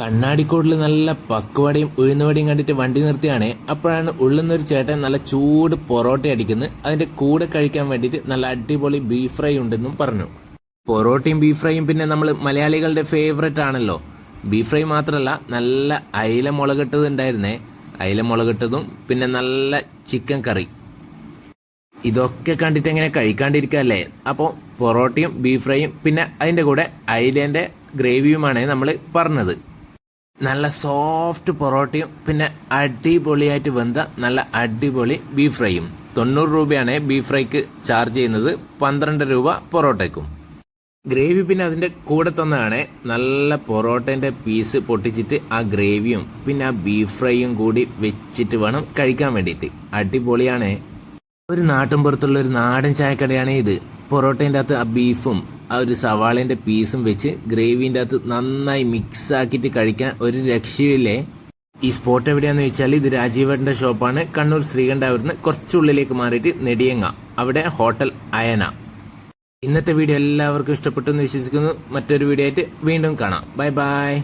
കണ്ണാടിക്കോട്ടിൽ നല്ല പക്കുവടയും ഉഴുന്നുവടയും കണ്ടിട്ട് വണ്ടി നിർത്തിയാണ് അപ്പോഴാണ് ഉള്ളുന്നൊരു ചേട്ടൻ നല്ല ചൂട് പൊറോട്ട അടിക്കുന്നത് അതിന്റെ കൂടെ കഴിക്കാൻ വേണ്ടിയിട്ട് നല്ല അടിപൊളി ബീഫ് ഫ്രൈ ഉണ്ടെന്നും പറഞ്ഞു. പൊറോട്ടയും ബീഫ് ഫ്രൈയും പിന്നെ നമ്മൾ മലയാളികളുടെ ഫേവറേറ്റ് ആണല്ലോ. ബീഫ് ഫ്രൈ മാത്രമല്ല നല്ല അയില മുളകിട്ടത് ഉണ്ടായിരുന്നേ. അയില മുളകിട്ടതും പിന്നെ നല്ല ചിക്കൻ കറി. ഇതൊക്കെ കണ്ടിട്ട് എങ്ങനെ കഴിക്കാണ്ടിരിക്കല്ലേ? അപ്പോൾ പൊറോട്ടയും ബീഫ് ഫ്രൈയും പിന്നെ അതിന്റെ കൂടെ അയിലേന്റെ ഗ്രേവിയുമാണ് നമ്മൾ പറഞ്ഞത്. നല്ല സോഫ്റ്റ് പൊറോട്ടയും പിന്നെ അടിപൊളിയായിട്ട് വെന്ത നല്ല അടിപൊളി ബീഫ് ഫ്രൈയും തൊണ്ണൂറ് രൂപയാണ് ബീഫ് ഫ്രൈക്ക് ചാർജ് ചെയ്യുന്നത് പന്ത്രണ്ട് രൂപ പൊറോട്ടയ്ക്കും. ഗ്രേവി പിന്നെ അതിന്റെ കൂടെ തന്നതാണ് നല്ല പൊറോട്ടേന്റെ പീസ് പൊട്ടിച്ചിട്ട് ആ ഗ്രേവിയും പിന്നെ ആ ബീഫ് ഫ്രൈയും കൂടി വെച്ചിട്ട് വേണം കഴിക്കാൻ വേണ്ടിയിട്ട്. അടിപൊളിയാണ്. ഒരു നാട്ടിൻ പുറത്തുള്ള ഒരു നാടൻ ചായക്കടയാണ് ഇത്. പൊറോട്ടേന്റെ അകത്ത് ആ ബീഫും ആ ഒരു സവാളേന്റെ പീസും വെച്ച് ഗ്രേവിന്റെ അകത്ത് നന്നായി മിക്സ് ആക്കിയിട്ട് കഴിക്കാൻ ഒരു രക്ഷയില്ലേ ഈ സ്പോട്ട് എവിടെയാണെന്ന് വെച്ചാൽ ഇത് രാജീവേട്ടന്റെ ഷോപ്പാണ് കണ്ണൂർ ശ്രീകണ്ഠാപുരത്ത് കുറച്ചുള്ളിലേക്ക് മാറിയിട്ട് നെടിയങ്ങ അവിടെ ഹോട്ടൽ അയന. ഇന്നത്തെ വീഡിയോ എല്ലാവർക്കും ഇഷ്ടപ്പെട്ടു എന്ന് വിശ്വസിക്കുന്നു. മറ്റൊരു വീഡിയോ ആയിട്ട് വീണ്ടും കാണാം. Bye bye